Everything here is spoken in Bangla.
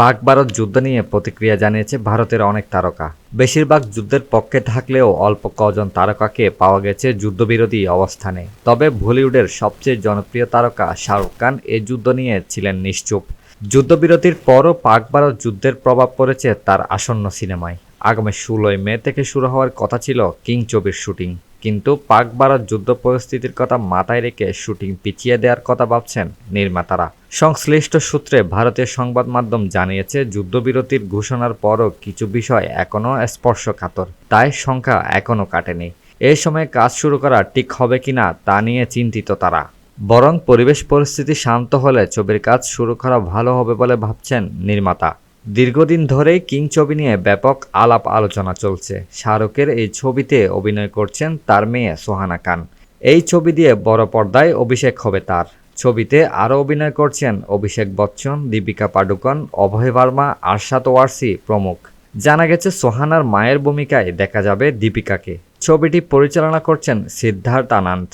পাক ভারত যুদ্ধ নিয়ে প্রতিক্রিয়া জানিয়েছে ভারতের অনেক তারকা। বেশিরভাগ যুদ্ধের পক্ষে থাকলেও অল্প কজন তারকাকে পাওয়া গেছে যুদ্ধবিরোধী অবস্থানে। তবে বলিউডের সবচেয়ে জনপ্রিয় তারকা শাহরুখ খান এ যুদ্ধ নিয়ে ছিলেন নিশ্চুপ। যুদ্ধবিরতির পরও পাক ভারত যুদ্ধের প্রভাব পড়েছে তার আসন্ন সিনেমায়। আগামী ষোলোই মে থেকে শুরু হওয়ার কথা ছিল কিং ছবির শুটিং। কিন্তু পাক ভারত যুদ্ধ পরিস্থিতির কথা মাথায় রেখে শুটিং পিছিয়ে দেওয়ার কথা ভাবছেন নির্মাতারা। সংশ্লিষ্ট সূত্রে ভারতীয় সংবাদ মাধ্যম জানিয়েছে, যুদ্ধবিরতির ঘোষণার পরও কিছু বিষয় এখনও স্পর্শকাতর। তাই সংখ্যা এখনও কাটেনি। এ সময় কাজ শুরু করা ঠিক হবে কিনা তা নিয়ে চিন্তিত তারা। বরং পরিবেশ পরিস্থিতি শান্ত হলে ছবির কাজ শুরু করা ভালো হবে বলে ভাবছেন নির্মাতা। দীর্ঘদিন ধরেই কিং ছবি নিয়ে ব্যাপক আলাপ আলোচনা চলছে। শাহরুখের এই ছবিতে অভিনয় করছেন তার মেয়ে সোহানা খান। এই ছবি দিয়ে বড় পর্দায় অভিষেক হবে তার। ছবিতে আরও অভিনয় করছেন অভিষেক বচ্চন, দীপিকা পাডুকন, অভয় বার্মা আরশাদ ওয়ারসি প্রমুখ। জানা গেছে, সোহানার মায়ের ভূমিকায় দেখা যাবে দীপিকাকে। ছবিটি পরিচালনা করছেন সিদ্ধার্থ আনন্দ।